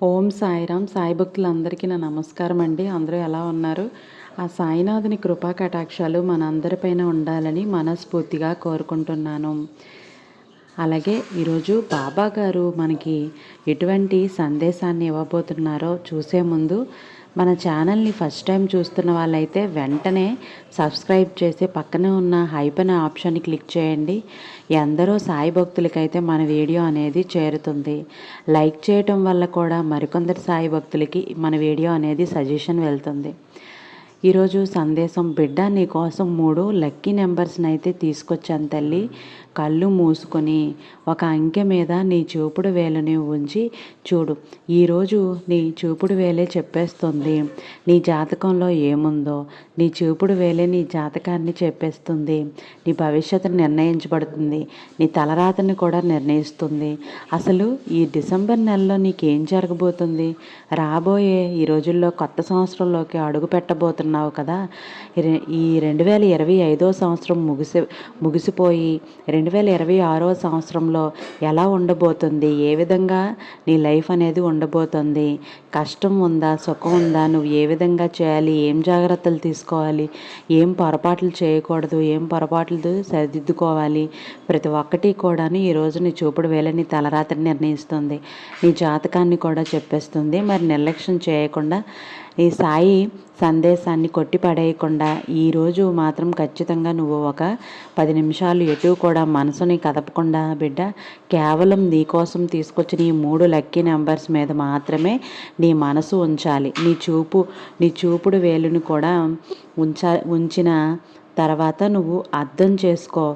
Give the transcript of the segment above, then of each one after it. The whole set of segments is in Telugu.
ఓం సాయిరామ్ సాయి భక్తులందరికీ నా నమస్కారం అండి అందరూ ఎలా ఉన్నారు? ఆ సాయినాథుని కృపా కటాక్షాలు మనందరిపైన ఉండాలని మనస్ఫూర్తిగా కోరుకుంటున్నాను. అలాగే ఈరోజు బాబా గారు మనకి ఎటువంటి సందేశాన్ని ఇవ్వబోతున్నారో చూసే ముందు మన ఛానల్ని ఫస్ట్ టైం చూస్తున్న వాళ్ళైతే వెంటనే సబ్స్క్రైబ్ చేసి పక్కనే ఉన్న హైప్ అనే ఆప్షన్ని క్లిక్ చేయండి. ఎందరో సాయి భక్తులకైతే మన వీడియో అనేది చేరుతుంది. లైక్ చేయటం వల్ల కూడా మరికొందరు సాయి భక్తులకి మన వీడియో అనేది సజెషన్ వెళ్తుంది. ఈరోజు సందేశం బిడ్డ నీ కోసం మూడు లక్కీ నెంబర్స్ని అయితే తీసుకొచ్చాను తల్లి. కళ్ళు మూసుకొని ఒక అంకె మీద నీ చూపుడు వేలని ఉంచి చూడు. ఈరోజు నీ చూపుడు వేలే చెప్పేస్తుంది. నీ జాతకంలో ఏముందో నీ చూపుడు వేలే నీ జాతకాన్ని చెప్పేస్తుంది. నీ భవిష్యత్తును నిర్ణయించబడుతుంది. నీ తలరాతని కూడా నిర్ణయిస్తుంది. అసలు ఈ డిసెంబర్ నెలలో నీకేం జరగబోతుంది? రాబోయే ఈ రోజుల్లో కొత్త సంవత్సరంలోకి అడుగు పెట్టబోతున్నావు కదా. ఈ రెండు వేల ఇరవై ఐదో సంవత్సరం ముగిసి ముగిసిపోయి రెండు రెండు వేల ఇరవై ఆరో సంవత్సరంలో ఎలా ఉండబోతుంది? ఏ విధంగా నీ లైఫ్ అనేది ఉండబోతుంది? కష్టం ఉందా? సుఖం ఉందా? నువ్వు ఏ విధంగా చేయాలి? ఏం జాగ్రత్తలు తీసుకోవాలి? ఏం పొరపాట్లు చేయకూడదు? ఏం పొరపాట్లు సరిదిద్దుకోవాలి? ప్రతి ఒక్కటి కూడాను ఈరోజు నీ చూపుడు వేళ నీ తలరాత్రి నిర్ణయిస్తుంది. నీ జాతకాన్ని కూడా చెప్పేస్తుంది. మరి నిర్లక్ష్యం చేయకుండా ఈ సాయి సందేశాన్ని కొట్టిపడేయకుండా ఈరోజు మాత్రం ఖచ్చితంగా నువ్వు ఒక పది నిమిషాలు ఎటు కూడా మనసుని కదపకుండా బిడ్డ కేవలం నీ కోసం తీసుకొచ్చిన ఈ మూడు లక్కీ నెంబర్స్ మీద మాత్రమే నీ మనసు ఉంచాలి. నీ చూపు నీ చూపుడు వేలుని కూడా ఉంచా ఉంచిన తర్వాత నువ్వు అర్థం చేసుకో.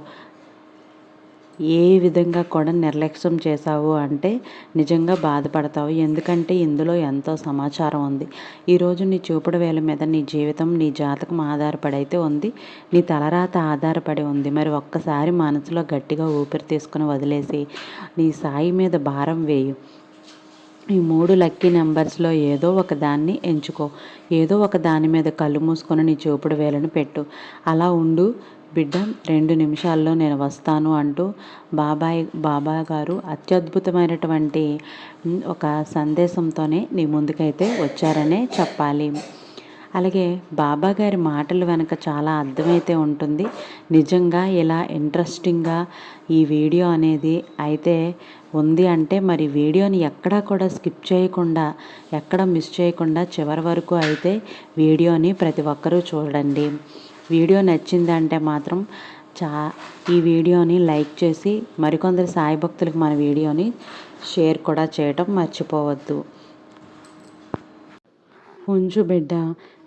ఏ విధంగా కూడా నిర్లక్ష్యం చేశావు అంటే నిజంగా బాధపడతావు. ఎందుకంటే ఇందులో ఎంతో సమాచారం ఉంది. ఈరోజు నీ చూపుడు వేల మీద నీ జీవితం నీ జాతకం ఆధారపడైతే ఉంది. నీ తలరాత ఆధారపడి ఉంది. మరి ఒక్కసారి మనసులో గట్టిగా ఊపిరి తీసుకుని వదిలేసి నీ సాయి మీద భారం వేయు. ఈ మూడు లక్కీ నెంబర్స్లో ఏదో ఒక దాన్ని ఎంచుకో. ఏదో ఒక దాని మీద కళ్ళు మూసుకొని నీ చూపుడు వేలను పెట్టు. అలా ఉండు. బిడ్డ రెండు నిమిషాల్లో నేను వస్తాను అంటూ బాబాయ్ బాబా గారు అత్యద్భుతమైనటువంటి ఒక సందేశంతోనే నీ ముందుకైతే వచ్చారనే చెప్పాలి. అలాగే బాబా గారి మాటలు వెనక చాలా అర్థమైతే ఉంటుంది. నిజంగా ఇలా ఇంట్రెస్టింగ్గా ఈ వీడియో అనేది అయితే ఉంది అంటే మరి వీడియోని ఎక్కడా కూడా స్కిప్ చేయకుండా ఎక్కడ మిస్ చేయకుండా చివరి వరకు అయితే వీడియోని ప్రతి ఒక్కరూ చూడండి. వీడియో నచ్చిందంటే మాత్రం చా ఈ వీడియోని లైక్ చేసి మరికొందరు సాయి భక్తులకు మన వీడియోని షేర్ కూడా చేయటం మర్చిపోవద్దు. ఉంచు బిడ్డ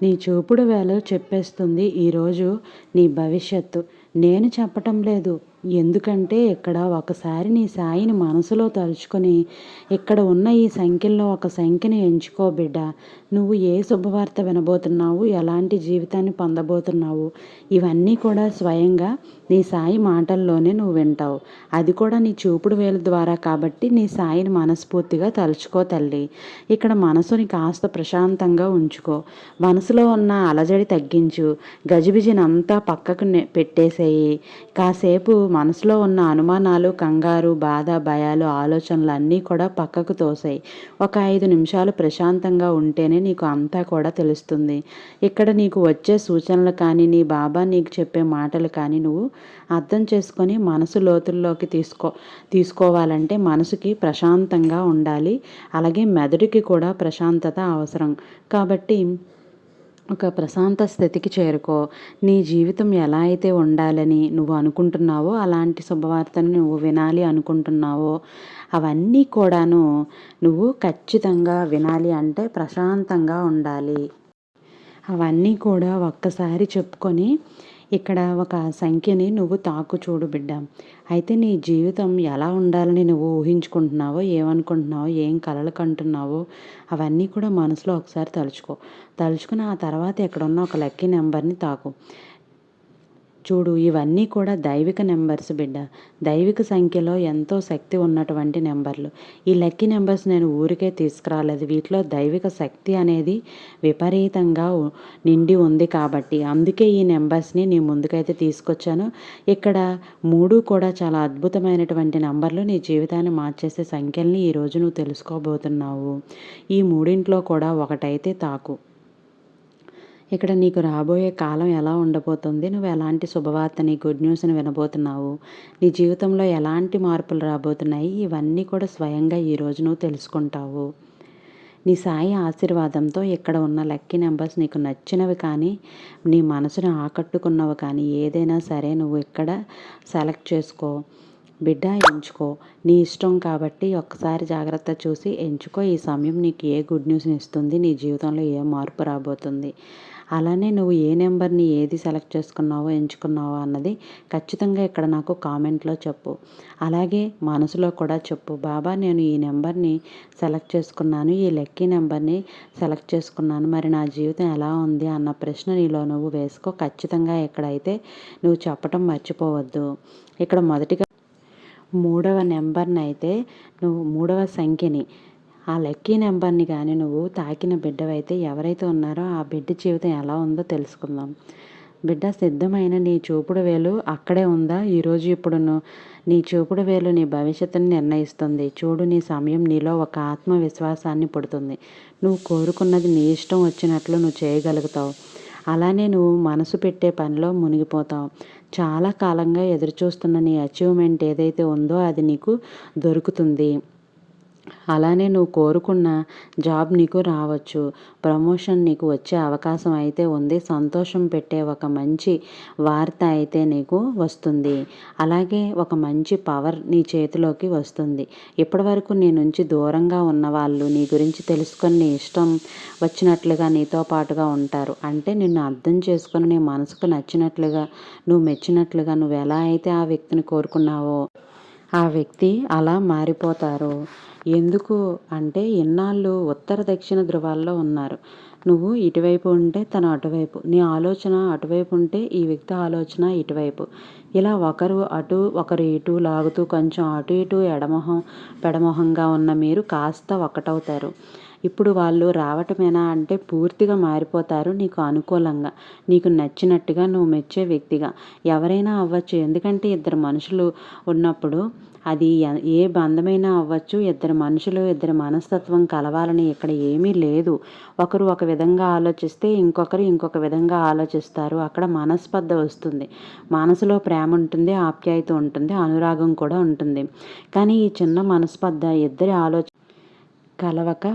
నీ చూపుడు వేళ చెప్పేస్తుంది ఈరోజు నీ భవిష్యత్తు. నేను చెప్పటం లేదు. ఎందుకంటే ఇక్కడ ఒకసారి నీ సాయిని మనసులో తలుచుకొని ఇక్కడ ఉన్న ఈ సంఖ్యల్లో ఒక సంఖ్యని ఎంచుకో బిడ్డ. నువ్వు ఏ శుభవార్త వినబోతున్నావు? ఎలాంటి జీవితాన్ని పొందబోతున్నావు? ఇవన్నీ కూడా స్వయంగా నీ సాయి మాటల్లోనే నువ్వు వింటావు. అది కూడా నీ చూపుడు వేలు ద్వారా కాబట్టి నీ సాయిని మనస్ఫూర్తిగా తలుచుకో తల్లి. ఇక్కడ మనసుని కాస్త ప్రశాంతంగా ఉంచుకో. మనసులో ఉన్న అలజడి తగ్గించు. గజిబిజినంతా పక్కకు పెట్టేసేయి. కాసేపు మనసులో ఉన్న అనుమానాలు కంగారు బాధ భయాలు ఆలోచనలు అన్నీ కూడా పక్కకు తోసాయి. ఒక ఐదు నిమిషాలు ప్రశాంతంగా ఉంటేనే నీకు అంతా కూడా తెలుస్తుంది. ఇక్కడ నీకు వచ్చే సూచనలు కానీ నీ బాబా నీకు చెప్పే మాటలు కానీ నువ్వు అర్థం చేసుకొని మనసు లోతుల్లోకి తీసుకో తీసుకోవాలంటే మనసుకి ప్రశాంతంగా ఉండాలి. అలాగే మెదడుకి కూడా ప్రశాంతత అవసరం. కాబట్టి ఒక ప్రశాంత స్థితికి చేరుకో. నీ జీవితం ఎలా అయితే ఉండాలని నువ్వు అనుకుంటున్నావో అలాంటి శుభవార్తను నువ్వు వినాలి అనుకుంటున్నావో అవన్నీ కూడాను నువ్వు ఖచ్చితంగా వినాలి అంటే ప్రశాంతంగా ఉండాలి. అవన్నీ కూడా ఒక్కసారి చెప్పుకొని ఇక్కడ ఒక సంఖ్యని నువ్వు తాకు చూడు బిడ్డ. అయితే నీ జీవితం ఎలా ఉండాలని నువ్వు ఊహించుకుంటున్నావో ఏమనుకుంటున్నావో ఏం కలలు కంటున్నావో అవన్నీ కూడా మనసులో ఒకసారి తలుచుకో. తలుచుకుని ఆ తర్వాత ఎక్కడున్న ఒక లక్కీ నెంబర్ని తాకు. చూడు ఇవన్నీ కూడా దైవిక నెంబర్స్ బిడ్డ. దైవిక సంఖ్యలో ఎంతో శక్తి ఉన్నటువంటి నెంబర్లు. ఈ లక్కీ నెంబర్స్ నేను ఊరికే తీసుకురాలేదు. వీటిలో దైవిక శక్తి అనేది విపరీతంగా నిండి ఉంది కాబట్టి అందుకే ఈ నెంబర్స్ని నీ ముందుకైతే తీసుకొచ్చాను. ఇక్కడ మూడు కూడా చాలా అద్భుతమైనటువంటి నెంబర్లు నీ జీవితాన్ని మార్చేసే సంఖ్యల్ని ఈరోజు నువ్వు తెలుసుకోబోతున్నావు. ఈ మూడింట్లో కూడా ఒకటైతే తాకు. ఇక్కడ నీకు రాబోయే కాలం ఎలా ఉండబోతుంది? నువ్వు ఎలాంటి శుభవార్తని గుడ్ న్యూస్ని వినబోతున్నావు? నీ జీవితంలో ఎలాంటి మార్పులు రాబోతున్నాయి? ఇవన్నీ కూడా స్వయంగా ఈరోజు నువ్వు తెలుసుకుంటావు. నీ సాయి ఆశీర్వాదంతో ఇక్కడ ఉన్న లక్కీ నెంబర్స్ నీకు నచ్చినవి కానీ నీ మనసును ఆకట్టుకున్నవి కానీ ఏదైనా సరే నువ్వు ఇక్కడ సెలెక్ట్ చేసుకో. బిడ్డ ఎంచుకో. నీ ఇష్టం కాబట్టి ఒక్కసారి జాగ్రత్త చూసి ఎంచుకో. ఈ సమయం నీకు ఏ గుడ్ న్యూస్ని ఇస్తుంది? నీ జీవితంలో ఏ మార్పు రాబోతుంది? అలానే నువ్వు ఏ నెంబర్ని ఏది సెలెక్ట్ చేసుకున్నావో ఎంచుకున్నావో అన్నది ఖచ్చితంగా ఇక్కడ నాకు కామెంట్లో చెప్పు. అలాగే మనసులో కూడా చెప్పు. బాబా నేను ఈ నెంబర్ని సెలెక్ట్ చేసుకున్నాను ఈ లక్కీ నెంబర్ని సెలెక్ట్ చేసుకున్నాను. మరి నా జీవితం ఎలా ఉంది అన్న ప్రశ్న నీలో నువ్వు వేసుకో. ఖచ్చితంగా ఎక్కడైతే నువ్వు చెప్పటం మర్చిపోవద్దు. ఇక్కడ మొదటిగా మూడవ నెంబర్ని అయితే నువ్వు మూడవ సంఖ్యని ఆ లక్కీ నెంబర్ని కానీ నువ్వు తాకిన బిడ్డవైతే ఎవరైతే ఉన్నారో ఆ బిడ్డ జీవితం ఎలా ఉందో తెలుసుకుందాం. బిడ్డ సిద్ధమైన నీ చూపుడు వేలు అక్కడే ఉందా? ఈరోజు ఇప్పుడు నువ్వు నీ చూపుడు వేలు నీ భవిష్యత్తుని నిర్ణయిస్తుంది. చూడు నీ సమయం నీలో ఒక ఆత్మవిశ్వాసాన్ని పుడుతుంది. నువ్వు కోరుకున్నది నీ ఇష్టం వచ్చినట్లు నువ్వు చేయగలుగుతావు. అలానే నువ్వు మనసు పెట్టే పనిలో మునిగిపోతావు. చాలా కాలంగా ఎదురుచూస్తున్న నీ అచీవ్మెంట్ ఏదైతే ఉందో అది నీకు దొరుకుతుంది. అలానే నువ్వు కోరుకున్న జాబ్ నీకు రావచ్చు. ప్రమోషన్ నీకు వచ్చే అవకాశం అయితే ఉంది. సంతోషం పెట్టే ఒక మంచి వార్త అయితే నీకు వస్తుంది. అలాగే ఒక మంచి పవర్ నీ చేతిలోకి వస్తుంది. ఇప్పటివరకు నీ నుంచి దూరంగా ఉన్న వాళ్ళు నీ గురించి తెలుసుకొని నీ ఇష్టం వచ్చినట్లుగా నీతో పాటుగా ఉంటారు. అంటే నిన్ను అర్థం చేసుకొని నీ మనసుకు నచ్చినట్లుగా నువ్వు మెచ్చినట్లుగా నువ్వు ఎలా అయితే ఆ వ్యక్తిని కోరుకున్నావో ఆ వ్యక్తి అలా మారిపోతారు. ఎందుకు అంటే ఇన్నాళ్ళు ఉత్తర దక్షిణ ధృవాల్లో ఉన్నారు. నువ్వు ఇటువైపు ఉంటే తను అటువైపు నీ ఆలోచన అటువైపు ఉంటే ఈ వ్యక్తి ఆలోచన ఇటువైపు. ఇలా ఒకరు అటు ఒకరు ఇటు లాగుతూ కొంచెం అటు ఇటు ఎడమొహం పెడమొహంగా ఉన్న మీరు కాస్త ఒకటవుతారు. ఇప్పుడు వాళ్ళు రావటమేనా అంటే పూర్తిగా మారిపోతారు నీకు అనుకూలంగా. నీకు నచ్చినట్టుగా నువ్వు మెచ్చే వ్యక్తిగా. ఎవరైనా అవ్వచ్చు. ఎందుకంటే ఇద్దరు మనుషులు ఉన్నప్పుడు అది ఏ బంధమైనా అవ్వచ్చు. ఇద్దరు మనుషులు ఇద్దరు మనస్తత్వం కలవాలని ఇక్కడ ఏమీ లేదు. ఒకరు ఒక విధంగా ఆలోచిస్తే ఇంకొకరు ఇంకొక విధంగా ఆలోచిస్తారు. అక్కడ మనస్పర్ధ వస్తుంది. మనసులో ప్రేమ ఉంటుంది ఆప్యాయత ఉంటుంది అనురాగం కూడా ఉంటుంది. కానీ ఈ చిన్న మనస్పర్ధ ఇద్దరి ఆలోచన కలవక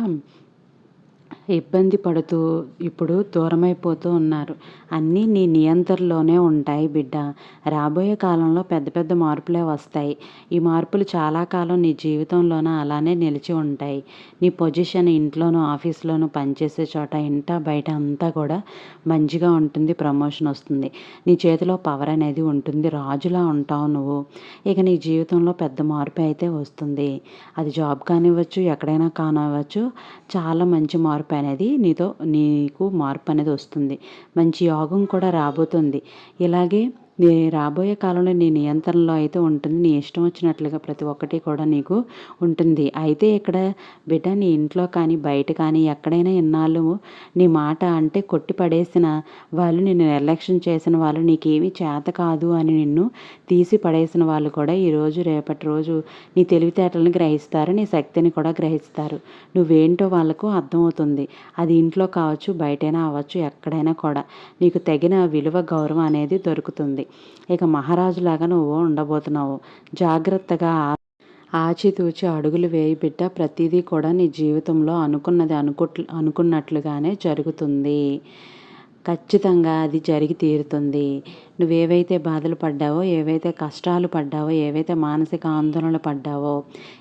ఇబ్బంది పడుతూ ఇప్పుడు దూరమైపోతూ ఉన్నారు. అన్నీ నీ నియంత్రణలోనే ఉంటాయి బిడ్డ. రాబోయే కాలంలో పెద్ద పెద్ద మార్పులే వస్తాయి. ఈ మార్పులు చాలా కాలం నీ జీవితంలోనూ అలానే నిలిచి ఉంటాయి. నీ పొజిషన్ ఇంట్లోనూ ఆఫీస్లోనూ పనిచేసే చోట ఇంట బయట అంతా కూడా మంచిగా ఉంటుంది ప్రమోషన్ వస్తుంది. నీ చేతిలో పవర్ అనేది ఉంటుంది. రాజులా ఉంటావు నువ్వు. ఇక నీ జీవితంలో పెద్ద మార్పు అయితే వస్తుంది. అది జాబ్ కానివ్వచ్చు ఎక్కడైనా కానివ్వచ్చు చాలా మంచి మార్పు అనేది నీతో నీకు మార్పు అనేది వస్తుంది. మంచి యోగం కూడా రాబోతుంది. ఇలాగే నీ రాబోయే కాలంలో నీ నియంత్రణలో అయితే ఉంటుంది. నీ ఇష్టం వచ్చినట్లుగా ప్రతి ఒక్కటి కూడా నీకు ఉంటుంది. అయితే ఇక్కడ బిడ్డ నీ ఇంట్లో కానీ బయట కానీ ఎక్కడైనా ఇన్నాళ్ళు నీ మాట అంటే కొట్టి పడేసిన వాళ్ళు నిన్ను నిర్లక్ష్యం చేసిన వాళ్ళు నీకేమీ చేత కాదు అని నిన్ను తీసి పడేసిన వాళ్ళు కూడా ఈరోజు రేపటి రోజు నీ తెలివితేటలను గ్రహిస్తారు నీ శక్తిని కూడా గ్రహిస్తారు. నువ్వేంటో వాళ్ళకు అర్థమవుతుంది. అది ఇంట్లో కావచ్చు బయటైనా అవ్వచ్చు ఎక్కడైనా కూడా నీకు తగిన విలువ గౌరవం అనేది దొరుకుతుంది. ఇక మహారాజులాగా నువ్వు ఉండబోతున్నావు. జాగ్రత్తగా ఆచితూచి అడుగులు వేయి బిడ్డ ప్రతిదీ కూడా నీ జీవితంలో అనుకున్నది అనుకుట్ అనుకున్నట్లుగానే జరుగుతుంది. ఖచ్చితంగా అది జరిగి తీరుతుంది. నువ్వేవైతే బాధలు పడ్డావో ఏవైతే కష్టాలు పడ్డావో ఏవైతే మానసిక ఆందోళనలు పడ్డావో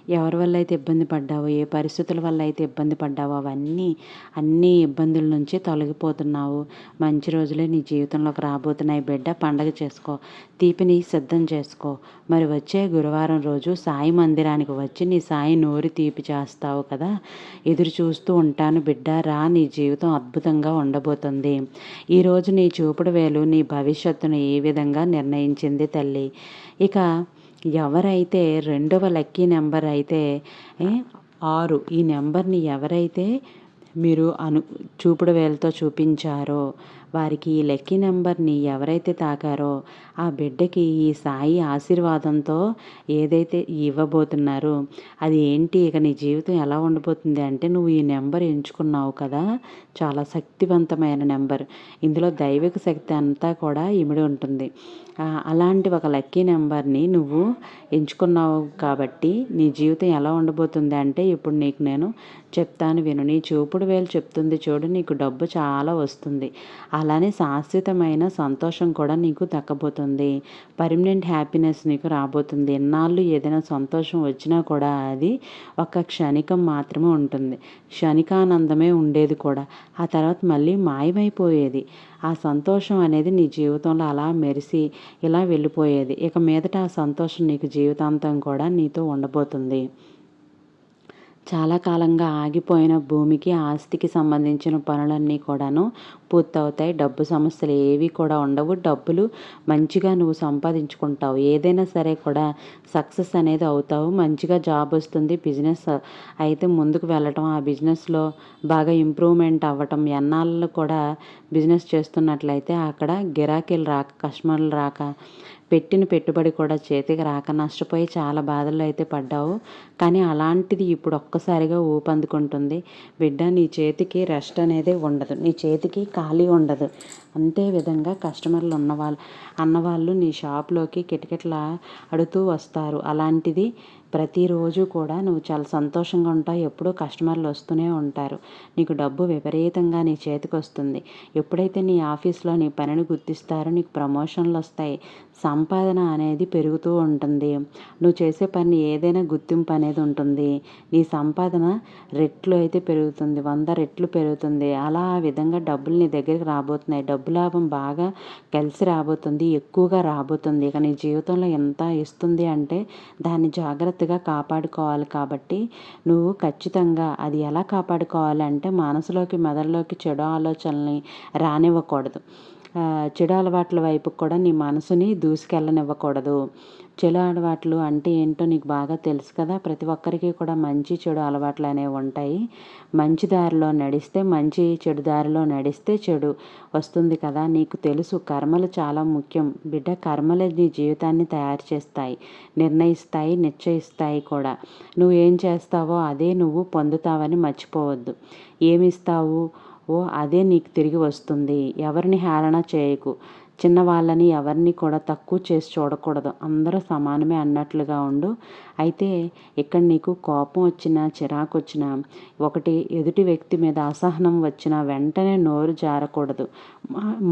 ఎవరి వల్ల అయితే ఇబ్బంది పడ్డావో ఏ పరిస్థితుల వల్ల అయితే ఇబ్బంది పడ్డావో అవన్నీ అన్ని ఇబ్బందుల నుంచి తొలగిపోతున్నావు. మంచి రోజులే నీ జీవితంలోకి రాబోతున్నాయి బిడ్డ. పండగ చేసుకో. తీపిని సిద్ధం చేసుకో. మరి వచ్చే గురువారం రోజు సాయి మందిరానికి వచ్చి నీ సాయి నోరు తీపి చేస్తావు కదా? ఎదురు చూస్తూ ఉంటాను బిడ్డ. రా నీ జీవితం అద్భుతంగా ఉండబోతుంది. ఈరోజు నీ చూపుడు వేలు నీ భవిష్యత్తును ఈ విధంగా నిర్ణయించింది తల్లి. ఇక ఎవరైతే రెండవ లక్కీ నెంబర్ అయితే ఆరు ఈ నెంబర్ని ఎవరైతే మీరు అను చూపుడు వేలతో చూపించారో వారికి ఈ లక్కీ నెంబర్ని ఎవరైతే తాకారో ఆ బిడ్డకి ఈ సాయి ఆశీర్వాదంతో ఏదైతే ఇవ్వబోతున్నారో అది ఏంటి? ఇక నీ జీవితం ఎలా ఉండబోతుంది అంటే నువ్వు ఈ నెంబర్ ఎంచుకున్నావు కదా చాలా శక్తివంతమైన నెంబర్. ఇందులో దైవిక శక్తి అంతా కూడా ఇమిడి ఉంటుంది. అలాంటి ఒక లక్కీ నెంబర్ని నువ్వు ఎంచుకున్నావు కాబట్టి నీ జీవితం ఎలా ఉండబోతుంది అంటే ఇప్పుడు నీకు నేను చెప్తాను విను. నీ చూపుడు వేలు చెప్తుంది చూడు నీకు డబ్బు చాలా వస్తుంది. అలానే శాశ్వతమైన సంతోషం కూడా నీకు దక్కబోతుంది. పర్మనెంట్ హ్యాపీనెస్ నీకు రాబోతుంది. ఎన్నాళ్ళు ఏదైనా సంతోషం వచ్చినా కూడా అది ఒక క్షణికం మాత్రమే ఉంటుంది. క్షణికానందమే ఉండేది కూడా. ఆ తర్వాత మళ్ళీ మాయమైపోయేది. ఆ సంతోషం అనేది నీ జీవితంలో అలా మెరిసి ఇలా వెళ్ళిపోయేది. ఇక మీదట ఆ సంతోషం నీకు జీవితాంతం కూడా నీతో ఉండబోతుంది. చాలా కాలంగా ఆగిపోయిన భూమికి ఆస్తికి సంబంధించిన పనులన్నీ కూడాను పూర్తవుతాయి. డబ్బు సమస్యలు ఏవి కూడా ఉండవు. డబ్బులు మంచిగా నువ్వు సంపాదించుకుంటావు. ఏదైనా సరే కూడా సక్సెస్ అనేది అవుతావు. మంచిగా జాబ్ వస్తుంది. బిజినెస్ అయితే ముందుకు వెళ్ళటం ఆ బిజినెస్లో బాగా ఇంప్రూవ్మెంట్ అవ్వటం ఎన్నాళ్ళు కూడా బిజినెస్ చేస్తున్నట్లయితే అక్కడ గిరాకీలు రాక కస్టమర్లు రాక పెట్టిన పెట్టుబడి కూడా చేతికి రాక నష్టపోయి చాలా బాధల్లో అయితే పడ్డావు. కానీ అలాంటిది ఇప్పుడు ఒక్కసారిగా ఊపందుకుంటుంది బిడ్డ నీ చేతికి రెస్ట్ అనేది ఉండదు. నీ చేతికి ఖాళీ ఉండదు. అంతే విధంగా కస్టమర్లు ఉన్నవాళ్ళు అన్నవాళ్ళు నీ షాప్లోకి కిటకిటలా అడుతూ వస్తారు. అలాంటిది ప్రతిరోజు కూడా నువ్వు చాలా సంతోషంగా ఉంటావు. ఎప్పుడూ కస్టమర్లు వస్తూనే ఉంటారు. నీకు డబ్బు విపరీతంగా నీ చేతికి వస్తుంది. ఎప్పుడైతే నీ ఆఫీస్లో నీ పనిని గుర్తిస్తారో నీకు ప్రమోషన్లు వస్తాయి. సంపాదన అనేది పెరుగుతూ ఉంటుంది. నువ్వు చేసే పని ఏదైనా గుర్తింపు అనేది ఉంటుంది. నీ సంపాదన రెట్లు అయితే పెరుగుతుంది. వంద రెట్లు పెరుగుతుంది. అలా ఆ విధంగా డబ్బులు నీ దగ్గరికి రాబోతున్నాయి. డబ్బు లాభం బాగా కలిసి రాబోతుంది. ఎక్కువగా రాబోతుంది. ఇక నీ జీవితంలో ఎంత ఇస్తుంది అంటే దాన్ని జాగ్రత్త జాగ్రత్తగా కాపాడుకోవాలి కాబట్టి నువ్వు ఖచ్చితంగా అది ఎలా కాపాడుకోవాలి అంటే మనసులోకి మెదడులోకి చెడు ఆలోచనల్ని రానివ్వకూడదు. చెడు అలవాట్ల వైపు కూడా నీ మనసుని దూసుకెళ్ళనివ్వకూడదు. చెడు అలవాట్లు అంటే ఏంటో నీకు బాగా తెలుసు కదా. ప్రతి ఒక్కరికి కూడా మంచి చెడు అలవాట్లు అనేవి ఉంటాయి. మంచి దారిలో నడిస్తే మంచి చెడు దారిలో నడిస్తే చెడు వస్తుంది కదా. నీకు తెలుసు కర్మలు చాలా ముఖ్యం. బిడ్డ కర్మలు నీ జీవితాన్ని తయారు చేస్తాయి. నిర్ణయిస్తాయి నిశ్చయిస్తాయి కూడా. నువ్వు ఏం చేస్తావో అదే నువ్వు పొందుతావని మర్చిపోవద్దు. ఏమిస్తావు ఓ అదే నీకు తిరిగి వస్తుంది. ఎవరిని హేళన చేయకు. చిన్నవాళ్ళని ఎవరిని కూడా తక్కువ చేసి చూడకూడదు. అందరూ సమానమే అన్నట్లుగా ఉండు. అయితే ఇక్కడ నీకు కోపం వచ్చినా చిరాకు వచ్చినా ఒకటి ఎదుటి వ్యక్తి మీద అసహనం వచ్చినా వెంటనే నోరు జారకూడదు.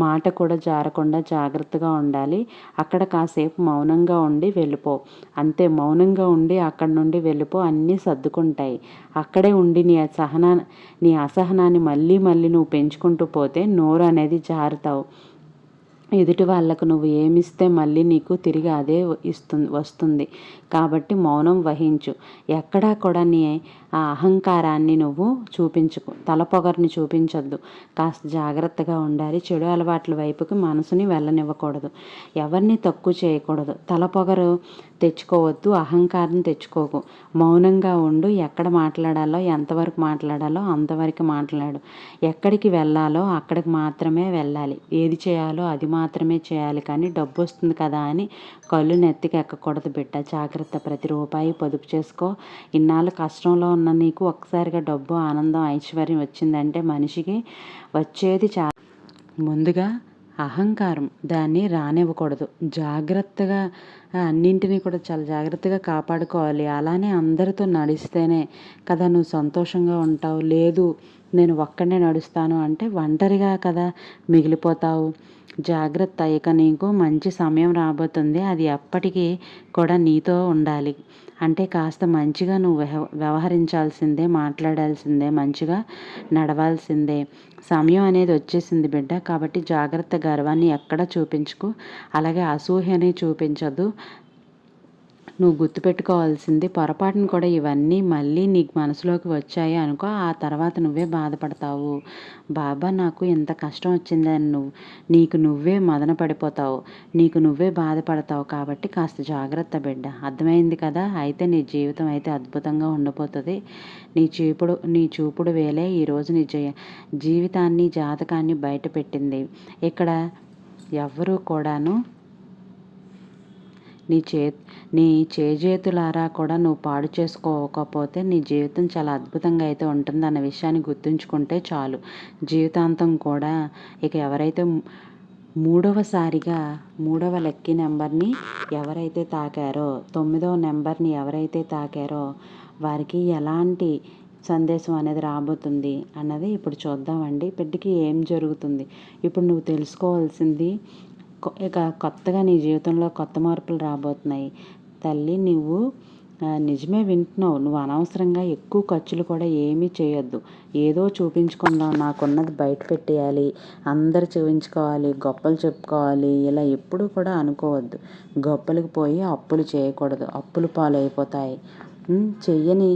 మాట కూడా జారకుండా జాగ్రత్తగా ఉండాలి. అక్కడ కాసేపు మౌనంగా ఉండి వెళ్ళిపో. అంతే మౌనంగా ఉండి అక్కడ నుండి వెళ్ళిపో. అన్నీ సర్దుకుంటాయి. అక్కడే ఉండి నీ సహనా నీ అసహనాన్ని మళ్ళీ మళ్ళీ నువ్వు పెంచుకుంటూ పోతే నోరు అనేది జారుతావు. ఎదుటి వాళ్ళకు నువ్వు ఏమిస్తే మళ్ళీ నీకు తిరిగి అదే ఇస్తుంది వస్తుంది. కాబట్టి మౌనం వహించు. ఎక్కడా కూడా నీ ఆ అహంకారాన్ని నువ్వు చూపించుకు తలపొగరిని చూపించొద్దు. కాస్త జాగ్రత్తగా ఉండాలి. చెడు అలవాట్ల వైపుకి మనసుని వెళ్ళనివ్వకూడదు. ఎవరిని తక్కువ చేయకూడదు. తలపొగరు తెచ్చుకోవద్దు అహంకారం తెచ్చుకోకు. మౌనంగా ఉండు. ఎక్కడ మాట్లాడాలో ఎంతవరకు మాట్లాడాలో అంతవరకు మాట్లాడు. ఎక్కడికి వెళ్ళాలో అక్కడికి మాత్రమే వెళ్ళాలి. ఏది చేయాలో అది మాత్రమే చేయాలి. కానీ డబ్బు వస్తుంది కదా అని కళ్ళు నెత్తికి ఎక్కకూడదు బిడ్డ. జాగ్రత్త ప్రతి రూపాయి పొదుపు చేసుకో. ఇన్నాళ్ళు కష్టంలో ఉన్న నీకు ఒక్కసారిగా డబ్బు ఆనందం ఐశ్వర్యం వచ్చిందంటే మనిషికి వచ్చేది చా ముందుగా అహంకారం. దాన్ని రానివ్వకూడదు. జాగ్రత్తగా అన్నింటినీ కూడా చాలా జాగ్రత్తగా కాపాడుకోవాలి. అలానే అందరితో నడిస్తేనే కదా నువ్వు సంతోషంగా ఉంటావు. లేదు నేను ఒక్కడే నడుస్తాను అంటే ఒంటరిగా కదా మిగిలిపోతావు. జాగ్రత్త. ఇక నీకు మంచి సమయం రాబోతుంది. అది ఎప్పటికీ కూడా నీతో ఉండాలి. అంటే కాస్త మంచిగా నువ్వు వ్యవ వ్యవహరించాల్సిందే మాట్లాడాల్సిందే మంచిగా నడవాల్సిందే. సమయం అనేది వచ్చేసింది బిడ్డ. కాబట్టి జాగ్రత్త గర్వాన్ని ఎక్కడ చూపించుకు. అలాగే అసూహ్యని చూపించదు. నువ్వు గుర్తుపెట్టుకోవాల్సింది పొరపాటును కూడా ఇవన్నీ మళ్ళీ నీకు మనసులోకి వచ్చాయి అనుకో ఆ తర్వాత నువ్వే బాధపడతావు. బాబా నాకు ఇంత కష్టం వచ్చిందని నువ్వు నీకు నువ్వే మదన పడిపోతావు. నీకు నువ్వే బాధపడతావు కాబట్టి కాస్త జాగ్రత్త బిడ్డ. అర్థమైంది కదా? అయితే నీ జీవితం అయితే అద్భుతంగా ఉండిపోతుంది. నీ చూపుడు నీ చూపుడు వేలే ఈరోజు నీ జీవితాన్ని జాతకాన్ని బయటపెట్టింది. ఇక్కడ ఎవ్వరూ కూడాను నీ చే నీ చేజేతులారా కూడా నువ్వు పాడు చేసుకోకపోతే నీ జీవితం చాలా అద్భుతంగా అయితే ఉంటుంది అన్న విషయాన్ని గుర్తుంచుకుంటే చాలు. జీవితాంతం కూడా ఇక ఎవరైతే మూడవసారిగా మూడవ లక్కీ నెంబర్ని ఎవరైతే తాకారో తొమ్మిదవ నెంబర్ని ఎవరైతే తాకారో వారికి ఎలాంటి సందేశం అనేది రాబోతుంది అన్నది ఇప్పుడు చూద్దామండి. బిడ్డకి ఏం జరుగుతుంది? ఇప్పుడు నువ్వు తెలుసుకోవాల్సింది ఇక కొత్తగా నీ జీవితంలో కొత్త మార్పులు రాబోతున్నాయి. తల్లి నువ్వు నిజమే వింటున్నావు. నువ్వు అనవసరంగా ఎక్కువ ఖర్చులు కూడా ఏమీ చేయొద్దు. ఏదో చూపించుకుందాం. నాకున్నది బయట పెట్టేయాలి. అందరు చూపించుకోవాలి. గొప్పలు చెప్పుకోవాలి. ఇలా ఎప్పుడూ కూడా అనుకోవద్దు. గొప్పలకు పోయి అప్పులు చేయకూడదు. అప్పులు పాలైపోతాయి. చెయ్యని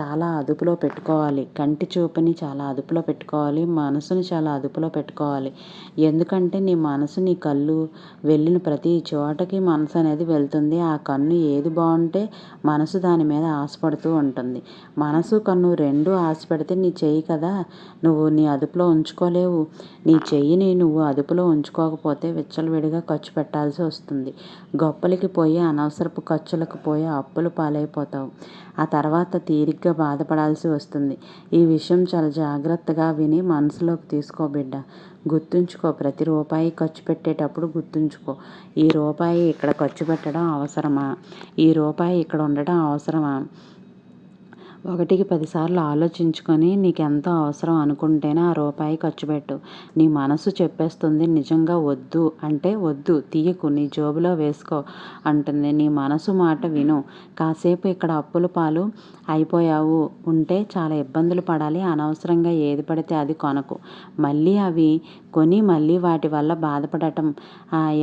చాలా అదుపులో పెట్టుకోవాలి. కంటి చూపుని చాలా అదుపులో పెట్టుకోవాలి. మనసుని చాలా అదుపులో పెట్టుకోవాలి. ఎందుకంటే నీ మనసు నీ కళ్ళు వెళ్ళిన ప్రతి చోటకి మనసు అనేది వెళ్తుంది. ఆ కన్ను ఏది బాగుంటే మనసు దాని మీద ఆశపడుతూ ఉంటుంది. మనసు కన్ను రెండు ఆశపడితే నీ చెయ్యి కదా నువ్వు నీ అదుపులో ఉంచుకోలేవు. నీ చెయ్యిని నువ్వు అదుపులో ఉంచుకోకపోతే విచ్చలవిడిగా ఖర్చు పెట్టాల్సి వస్తుంది. గొప్పలకి పోయి అనవసరపు ఖర్చులకు పోయి అప్పులు పాలైపోతావు. ఆ తర్వాత తీరిగ్గా బాధపడాల్సి వస్తుంది. ఈ విషయం చాలా జాగ్రత్తగా విని మనసులోకి తీసుకో బిడ్డ. గుర్తుంచుకో ప్రతి రూపాయి ఖర్చు పెట్టేటప్పుడు గుర్తుంచుకో. ఈ రూపాయి ఇక్కడ ఖర్చు పెట్టడం అవసరమా? ఈ రూపాయి ఇక్కడ ఉండడం అవసరమా? ఒకటికి పదిసార్లు ఆలోచించుకొని నీకు ఎంతో అవసరం అనుకుంటేనే ఆ రూపాయి ఖర్చు పెట్టు. నీ మనసు చెప్పేస్తుంది నిజంగా వద్దు. అంటే వద్దు తీయకు నీ జోబులో వేసుకో అంటుంది. నీ మనసు మాట విను. కాసేపు ఇక్కడ అప్పుల పాలు అయిపోయావు ఉంటే చాలా ఇబ్బందులు పడాలి. అనవసరంగా ఏది పడితే అది కొనకు. మళ్ళీ అవి కొని మళ్ళీ వాటి వల్ల బాధపడటం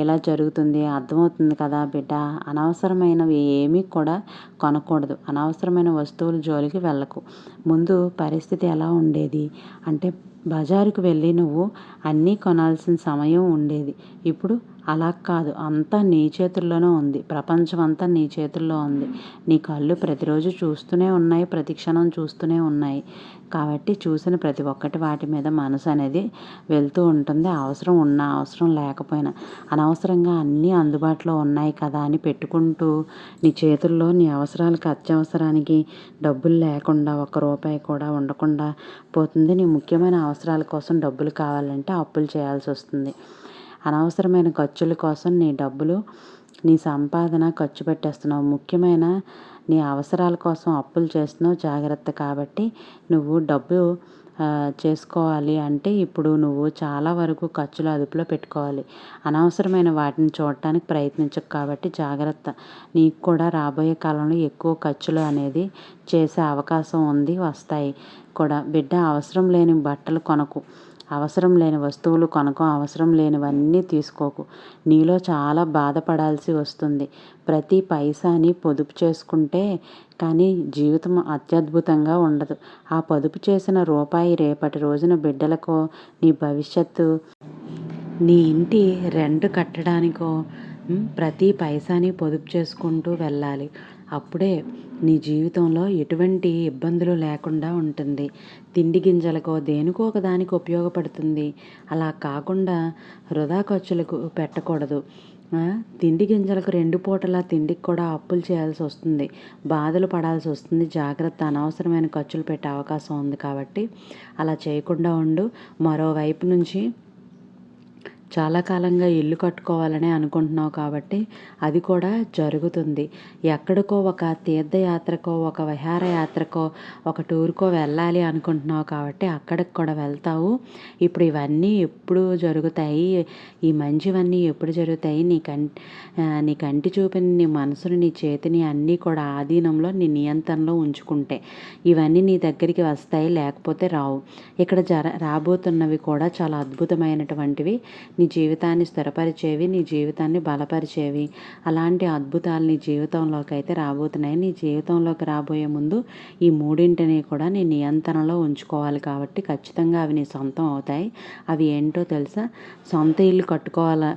ఎలా జరుగుతుంది అర్థమవుతుంది కదా బిడ్డ. అనవసరమైనవి ఏమీ కూడా కొనకూడదు. అనవసరమైన వస్తువులు జోలికి వెళ్ళకు. ముందు పరిస్థితి ఎలా ఉండేది? అంటే బజారుకు వెళ్ళి నువ్వు అన్నీ కొనాల్సిన సమయం ఉండేది. ఇప్పుడు అలా కాదు. అంతా నీ చేతుల్లోనే ఉంది. ప్రపంచం అంతా నీ చేతుల్లో ఉంది. నీ కళ్ళు ప్రతిరోజు చూస్తూనే ఉన్నాయి. ప్రతిక్షణం చూస్తూనే ఉన్నాయి. కాబట్టి చూసిన ప్రతి ఒక్కటి వాటి మీద మనసు అనేది వెళ్తూ ఉంటుంది. అవసరం ఉన్నా అవసరం లేకపోయినా. అనవసరంగా అన్నీ అందుబాటులో ఉన్నాయి కదా అని పెట్టుకుంటూ నీ చేతుల్లో నీ అవసరాలకు అత్యవసరానికి డబ్బులు లేకుండా ఒక్క రూపాయి కూడా ఉండకుండా పోతుంది. నీ ముఖ్యమైన అవసరాల కోసం డబ్బులు కావాలంటే అప్పులు చేయాల్సి వస్తుంది. అనవసరమైన ఖర్చుల కోసం నీ డబ్బులు నీ సంపాదన ఖర్చు పెట్టేస్తున్నావు. ముఖ్యమైన నీ అవసరాల కోసం అప్పులు చేస్తున్నావు. జాగ్రత్త కాబట్టి నువ్వు డబ్బు చేసుకోవాలి అంటే ఇప్పుడు నువ్వు చాలా వరకు ఖర్చులు అదుపులో పెట్టుకోవాలి. అనవసరమైన వాటిని చూడటానికి ప్రయత్నించకు కాబట్టి జాగ్రత్త. నీకు కూడా రాబోయే కాలంలో ఎక్కువ ఖర్చులు అనేది చేసే అవకాశం ఉంది వస్తాయి. కూడా బిడ్డ అవసరం లేని బట్టలు కొనకు. అవసరం లేని వస్తువులు కొనకు అవసరం లేనివన్నీ తీసుకోకు. నీలో చాలా బాధపడాల్సి వస్తుంది. ప్రతి పైసాని పొదుపు చేసుకుంటే కానీ జీవితం అత్యద్భుతంగా ఉండదు. ఆ పొదుపు చేసిన రూపాయి రేపటి రోజున బిడ్డలకో నీ భవిష్యత్తు నీ ఇంటి రెంట్ కట్టడానికో ప్రతి పైసాని పొదుపు చేసుకుంటూ వెళ్ళాలి. అప్పుడే నీ జీవితంలో ఎటువంటి ఇబ్బందులు లేకుండా ఉంటుంది. తిండి గింజలకో దేనికో ఒక దానికి ఉపయోగపడుతుంది. అలా కాకుండా వృధా ఖర్చులకు పెట్టకూడదు. తిండి గింజలకు రెండు పూటల తిండికి కూడా అప్పులు చేయాల్సి వస్తుంది. బాధలు పడాల్సి వస్తుంది. జాగ్రత్త అనవసరమైన ఖర్చులు పెట్టే అవకాశం ఉంది కాబట్టి అలా చేయకుండా ఉండు. మరోవైపు నుంచి చాలా కాలంగా ఇల్లు కట్టుకోవాలని అనుకుంటున్నావు కాబట్టి అది కూడా జరుగుతుంది. ఎక్కడికో ఒక తీర్థయాత్రకో ఒక విహారయాత్రకో ఒక టూర్కో వెళ్ళాలి అనుకుంటున్నావు కాబట్టి అక్కడికి కూడా వెళ్తావు. ఇప్పుడు ఇవన్నీ ఎప్పుడు జరుగుతాయి? ఈ మంచివన్నీ ఎప్పుడు జరుగుతాయి? నీ కం నీ కంటి చూపిన నీ మనసుని నీ చేతిని అన్నీ కూడా ఆధీనంలో నీ నియంత్రణలో ఉంచుకుంటే ఇవన్నీ నీ దగ్గరికి వస్తాయి లేకపోతే రావు. ఇక్కడ జర రాబోతున్నవి కూడా చాలా అద్భుతమైనటువంటివి. నీ నీ జీవితాన్ని స్థిరపరిచేవి నీ జీవితాన్ని బలపరిచేవి. అలాంటి అద్భుతాలు నీ జీవితంలోకి అయితే రాబోతున్నాయి. నీ జీవితంలోకి రాబోయే ముందు ఈ మూడింటిని కూడా నీ నియంత్రణలో ఉంచుకోవాలి కాబట్టి ఖచ్చితంగా అవి నీ సొంతం అవుతాయి. అవి ఏంటో తెలుసా? సొంత ఇల్లు కట్టుకోవాలి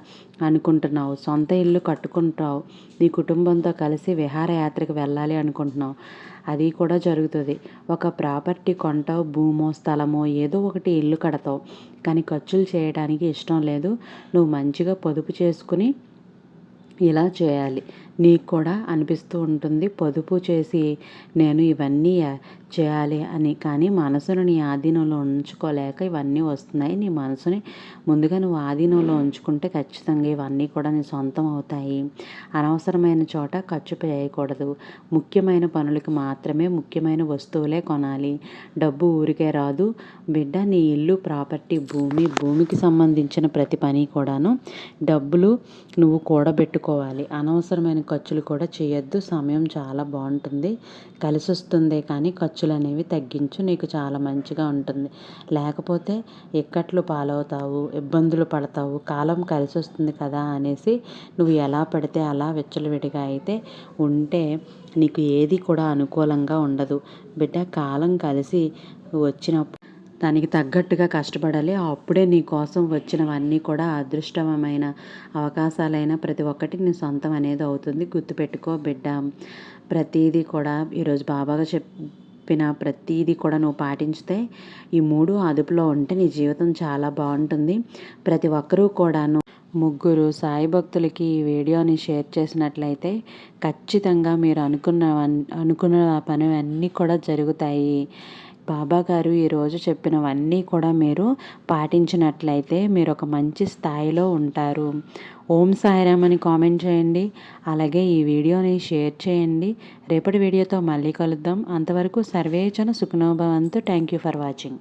అనుకుంటున్నావు. సొంత ఇల్లు కట్టుకుంటావు. నీ కుటుంబంతో కలిసి విహారయాత్రకు వెళ్ళాలి అనుకుంటున్నావు. అది కూడా జరుగుతుంది. ఒక ప్రాపర్టీ కొంటావు భూమో స్థలమో ఏదో ఒకటి ఇల్లు కడతావు. కానీ ఖర్చులు చేయడానికి ఇష్టం లేదు. నువ్వు మంచిగా పొదుపు చేసుకుని ఇలా చేయాలి. నీకు కూడా అనిపిస్తూ ఉంటుంది. పొదుపు చేసి నేను ఇవన్నీ చేయాలి అని. కానీ మనసును నీ ఆధీనంలో ఉంచుకోలేక ఇవన్నీ వస్తున్నాయి. నీ మనసుని ముందుగా నువ్వు ఆధీనంలో ఉంచుకుంటే ఖచ్చితంగా ఇవన్నీ కూడా నీ సొంతం అవుతాయి. అనవసరమైన చోట ఖర్చు చేయకూడదు. ముఖ్యమైన పనులకు మాత్రమే ముఖ్యమైన వస్తువులే కొనాలి. డబ్బు ఊరికే రాదు. బిడ్డ నీ ఇల్లు ప్రాపర్టీ భూమి భూమికి సంబంధించిన ప్రతి పని కూడాను డబ్బులు నువ్వు కూడబెట్టుకోవాలి. అనవసరమైన ఖర్చులు కూడా చేయొద్దు. సమయం చాలా బాగుంటుంది. కలిసి వస్తుంది కానీ ఖర్చులు అనేవి తగ్గించు. నీకు చాలా మంచిగా ఉంటుంది. లేకపోతే ఇక్కట్లు పాలవుతావు ఇబ్బందులు పడతావు కాలం కలిసి వస్తుంది కదా అనేసి నువ్వు ఎలా పడితే అలా విచ్చలవిడిగా అయితే ఉంటే నీకు ఏది కూడా అనుకూలంగా ఉండదు. బిడ్డ కాలం కలిసి వచ్చినప్పుడు దానికి తగ్గట్టుగా కష్టపడాలి. అప్పుడే నీ కోసం వచ్చినవన్నీ కూడా అదృష్టమైన అవకాశాలైన ప్రతి ఒక్కటి నీ సొంతం అనేది అవుతుంది. గుర్తుపెట్టుకో బిడ్డ. ప్రతిదీ కూడా ఈరోజు బాబాగా చెప్పిన ప్రతిదీ కూడా నువ్వు పాటించితే ఈ మూడు అదుపులో ఉంటే నీ జీవితం చాలా బాగుంటుంది. ప్రతి ఒక్కరూ కూడాను ముగ్గురు సాయి భక్తులకి ఈ వీడియోని షేర్ చేసినట్లయితే ఖచ్చితంగా మీరు అనుకున్న అనుకున్న పని అన్నీ కూడా జరుగుతాయి. బాబా గారు ఈరోజు చెప్పినవన్నీ కూడా మీరు పాటించినట్లయితే మీరు ఒక మంచి స్థాయిలో ఉంటారు. ఓం సాయిరామ్ అని కామెంట్ చేయండి. అలాగే ఈ వీడియోని షేర్ చేయండి. రేపటి వీడియోతో మళ్ళీ కలుద్దాం. అంతవరకు సర్వేజన సుఖనోభవంతు థ్యాంక్ యూ ఫర్ వాచింగ్.